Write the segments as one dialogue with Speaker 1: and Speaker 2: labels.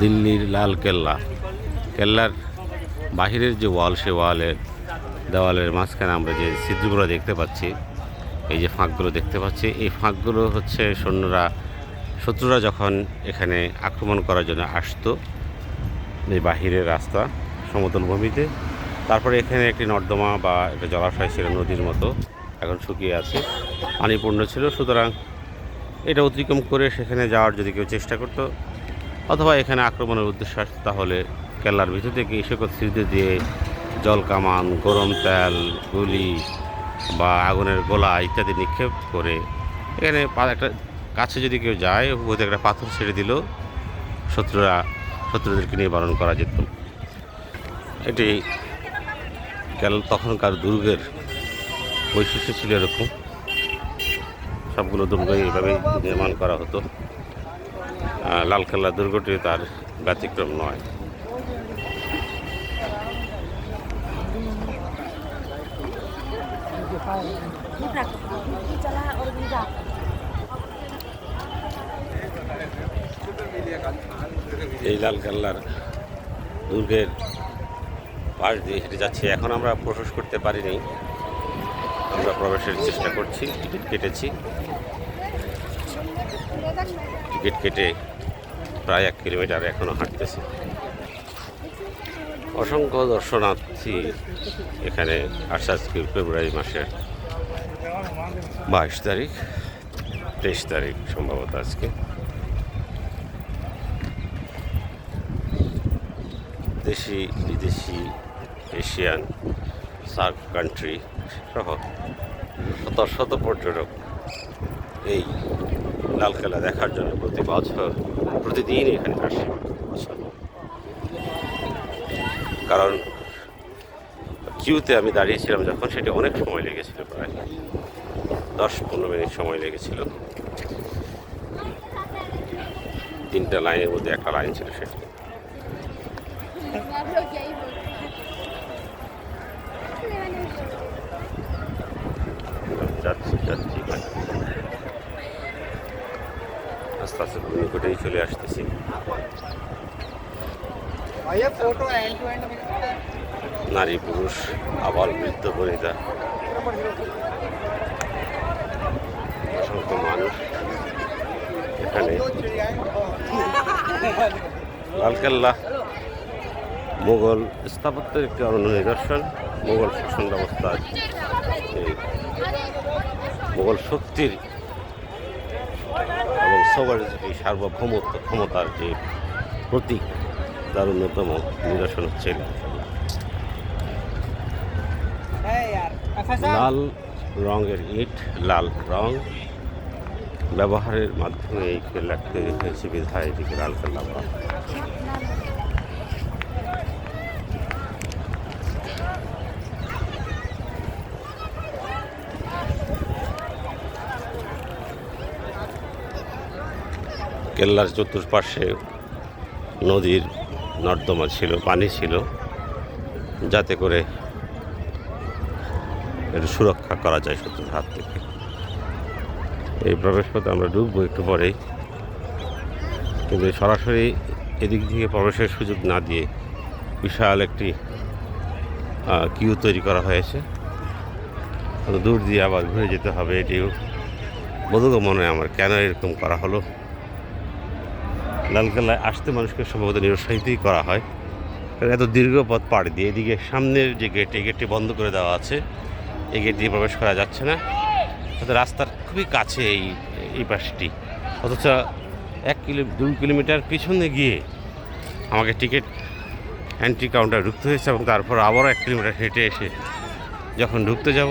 Speaker 1: দিল্লির লাল কেল্লা। কেল্লার বাহিরের যে ওয়াল, সে ওয়ালের দেওয়ালের মাঝখানে আমরা যে ছিদ্রগুলো দেখতে পাচ্ছি, এই যে ফাঁকগুলো দেখতে পাচ্ছি, এই ফাঁকগুলো হচ্ছে সৈন্যরা, শত্রুরা যখন এখানে আক্রমণ করার জন্য আসতো, এই বাহিরের রাস্তা, সমতল ভূমিতে, তারপরে এখানে একটি নর্দমা বা একটা জলাশয় ছিল, নদীর মতো, এখন শুকিয়ে আছে, পানিপূর্ণ ছিল, সুতরাং এটা অতিক্রম করে সেখানে যাওয়ার যদি কেউ চেষ্টা করতো অথবা এখানে আক্রমণের উদ্দেশ্য আসতো তাহলে কেল্লার ভিতর থেকে এসে স্মৃতি দিয়ে জল কামান, গরম তেল, গুলি বা আগুনের গোলা ইত্যাদি নিক্ষেপ করে এখানে একটা কাছে যদি কেউ যায় হয়তো একটা পাথর ছেড়ে দিল, শত্রুরা, শত্রুদেরকে নিবারণ করা যেত। এটি তখনকার দুর্গের বৈশিষ্ট্য ছিল এরকম। সবগুলো দুর্গ এইভাবেই নির্মাণ করা হতো। লালকেল্লা দুর্গটি তার ব্যতিক্রম নয়। এই লালকেল্লার দুর্গের পাশ দিয়ে হেঁটে যাচ্ছি। এখন আমরা প্রবেশ করতে পারিনি। আমরা প্রবেশের চেষ্টা করছি, টিকিট কেটেছি। টিকিট কেটে প্রায় এক কিলোমিটার এখনও হাঁটতেছে। অসংখ্য দর্শনার্থী এখানে আসছে ফেব্রুয়ারি মাসের বাইশ তারিখ, তেইশ তারিখ সম্ভবত আজকে। দেশি, বিদেশি, এশিয়ান, সার্ক কান্ট্রি সহ শত শত পর্যটক এই লালকেলা দেখার জন্য প্রতি বছর, প্রতিদিন এখানে আসে। বছর। কারণ কিউতে আমি দাঁড়িয়েছিলাম যখন, সেটি অনেক সময় লেগেছিল প্রায়। দশ পনেরো মিনিট সময় লেগেছিল। তিনটা লাইনের মধ্যে একটা লাইন ছিল সেটা যাচ্ছি যাচ্ছি আস্তে আস্তে খুব নিকটেই চলে আসতেছি। নারী পুরুষ আবার বৃদ্ধ বনিতা অসংখ্য মানুষ এখানে। লালকেল্লা মোগল স্থাপত্যের একটি অরণ্য নিদর্শন মোগল শাসন ব্যবস্থা মোগল শক্তির সবারই সার্বভৌমত্ব ক্ষমতার যে প্রতীক তার অন্যতম নিদর্শন হচ্ছে লাল রঙের ইট লাল রং ব্যবহারের মাধ্যমে এই কেল্লাকে হয়েছে বিধায় এটিকে লাল খেলা কেল্লার চতুর্পাশে নদীর নর্দমা ছিল, পানি ছিল, যাতে করে একটু সুরক্ষা করা যায় শত্রুর হাত থেকে। এই প্রবেশ পথে আমরা ঢুকবো একটু পরেই, কিন্তু সরাসরি এদিক থেকে প্রবেশের সুযোগ না দিয়ে বিশাল একটি কিউ তৈরি করা হয়েছে। দূর দিয়ে আবার ঘুরে যেতে হবে, এটিও বোধগম্য নয় আমার, কেন এরকম করা হলো? লালকেল্লায় আসতে মানুষকে সম্ভবত নিরুৎসাহিতই করা হয়। কারণ এত দীর্ঘ পথ পাড়ি দিয়ে এদিকে সামনের যে গেট এই গেটটি বন্ধ করে দেওয়া আছে, এই গেট দিয়ে প্রবেশ করা যাচ্ছে না। রাস্তার খুবই কাছে এই এই পাশটি। অথচ এক কিলো, দুই কিলোমিটার পিছনে গিয়ে আমাকে টিকিট এন্ট্রি কাউন্টার ঢুকতে হয়েছে এবং তারপর আবারও এক কিলোমিটার হেঁটে এসে যখন ঢুকতে যাব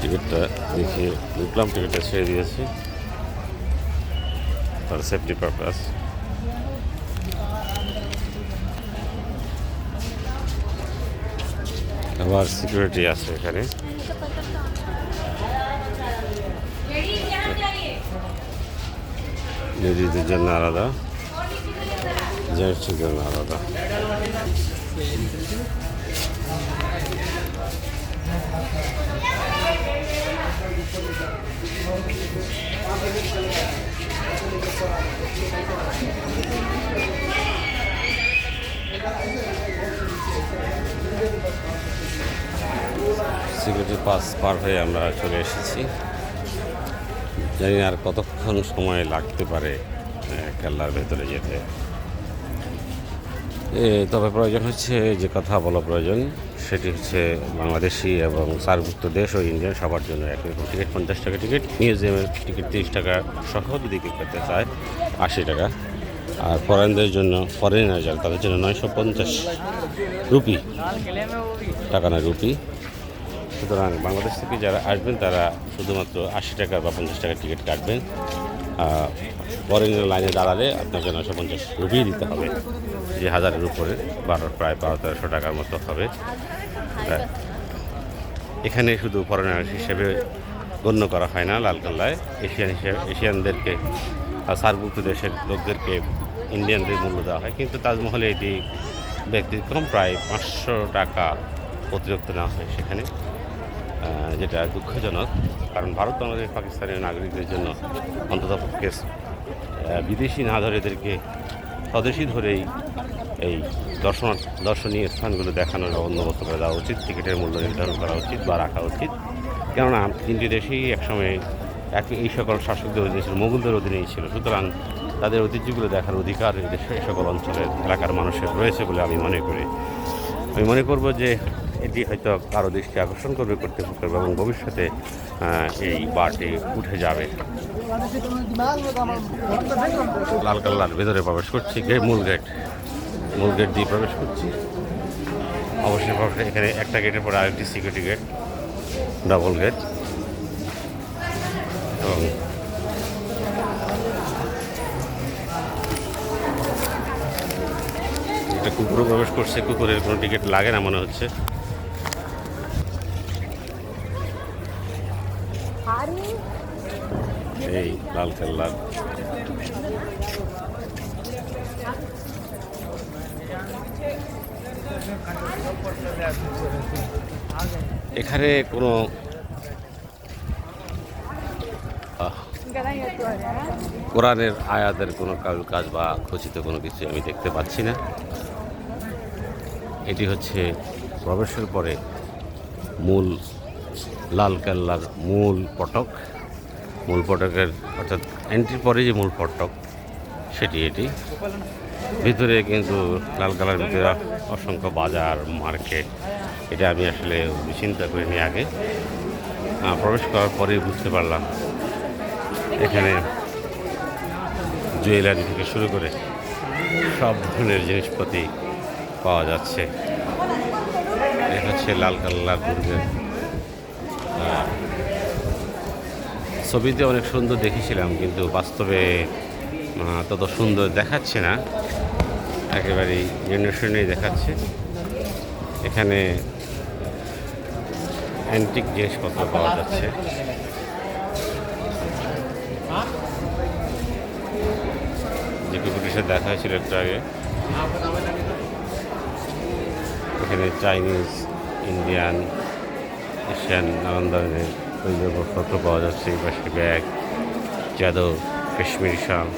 Speaker 1: টিকিটটা দেখে উঠলাম টিকিটটা ছেড়ে দিয়েছি। তার সেফটি পারপাস আবার সিকিউরিটি আছে এখানে। লেডিজদের জন্য আলাদা। জেন্টসদের জন্য আলাদা। সিকিউরিটি পাস পার হয়ে আমরা চলে এসেছি। জানি আর কতক্ষণ সময় লাগতে পারে কেল্লার ভেতরে যেতে। তবে প্রয়োজন হচ্ছে যে কথা বলা প্রয়োজন। সেটি হচ্ছে বাংলাদেশি এবং সার্কভুক্ত দেশ ও ইন্ডিয়ান সবার জন্য একই রকম টিকিট, পঞ্চাশ টাকা টিকিট। মিউজিয়ামের টিকিট তিরিশ টাকা সহ যদি কেউ করতে চায় আশি টাকা। আর ফরেনদের জন্য ফরেনার যারা, তাদের জন্য নয়শো পঞ্চাশ রুপি, টাকা না রুপি। সুতরাং বাংলাদেশ থেকে যারা আসবেন, তারা শুধুমাত্র আশি টাকা বা পঞ্চাশ টাকার টিকিট কাটবেন। ফরেনের লাইনে দাঁড়ালে আপনাকে নয়শো পঞ্চাশ রুপি দিতে হবে। যে হাজারের উপরে বারো, প্রায় বারো তেরোশো টাকার মতো হবে। তা এখানে শুধু ফরেনার হিসেবে গণ্য করা হয় না লালকাল্লায় এশিয়ান হিসেবে এশিয়ানদেরকে আর সার্কভুক্ত দেশের লোকদেরকে ইন্ডিয়ানদের মূল্য দেওয়া হয়। কিন্তু তাজমহলে এটি ব্যতিক্রম। প্রায় পাঁচশো টাকা অতিরিক্ত নেওয়া হয় সেখানে যেটা দুঃখজনক। কারণ ভারত বাংলাদেশ পাকিস্তানের নাগরিকদের জন্য আহ, বিদেশি না ধরে এদেরকে স্বদেশি ধরেই এই দর্শন, দর্শনীয় স্থানগুলো দেখানোর বন্দোবস্ত করে দেওয়া উচিত, টিকিটের মূল্য নির্ধারণ করা উচিত বা রাখা উচিত। কেননা তিনটি দেশেই একসময় এক, এই সকল শাসকদের অধীনে ছিল, মোগলদের অধীনেই ছিল। সুতরাং তাদের ঐতিহ্যগুলো দেখার অধিকার এই দেশে, এই সকল অঞ্চলের এলাকার মানুষের রয়েছে বলে আমি মনে করি। আমি মনে করব যে এটি হয়তো কারও দৃষ্টি আকর্ষণ করবে কর্তৃপক্ষ এবং ভবিষ্যতে এই বারটি উঠে যাবে। লালকাল্লার ভেতরে প্রবেশ করছি, গেট, মূল গেট। মূল গেট দিয়ে প্রবেশ করছি। অবশ্যই এখানে একটা গেটের পরে আরেকটি সিকিউরিটি গেট ডাবল গেট এবং একটা কুকুরও প্রবেশ করছে। কুকুরের কোনো টিকিট লাগে না মনে হচ্ছে। এই লাল কেল্লার এখানে কোনো কোরআনের আয়াতের কোনো কাজ কাজ বা খচিত কোনো কিছু আমি দেখতে পাচ্ছি না। এটি হচ্ছে প্রবেশের পরে মূল লাল কেল্লার মূল ফটক মূল ফটকের, অর্থাৎ এন্ট্রির পরে যে মূল ফটক, সেটি এটি। ভিতরে কিন্তু লাল কালার ভিতরে অসংখ্য বাজার, মার্কেট, এটা আমি আসলে চিন্তা করিনি আগে। প্রবেশ করার পরেই বুঝতে পারলাম এখানে জুয়েলারি থেকে শুরু করে সব ধরনের জিনিসপাতি পাওয়া যাচ্ছে। এটা হচ্ছে লাল কাল্লার দুর্গের ছবিতে অনেক সুন্দর দেখেছিলাম, কিন্তু বাস্তবে তত সুন্দর দেখাচ্ছে না। একেবারেই জেনারেশনেই দেখাচ্ছে। এখানে অ্যান্টিক জিনিসপত্র পাওয়া যাচ্ছে। যে দেখা হয়েছিল একটু আগে। এখানে চাইনিজ ইন্ডিয়ান এশিয়ান নানান ধরনের পত্র পাওয়া যাচ্ছে এই পাশে ব্যাগ চাদর কাশ্মীরি শাল।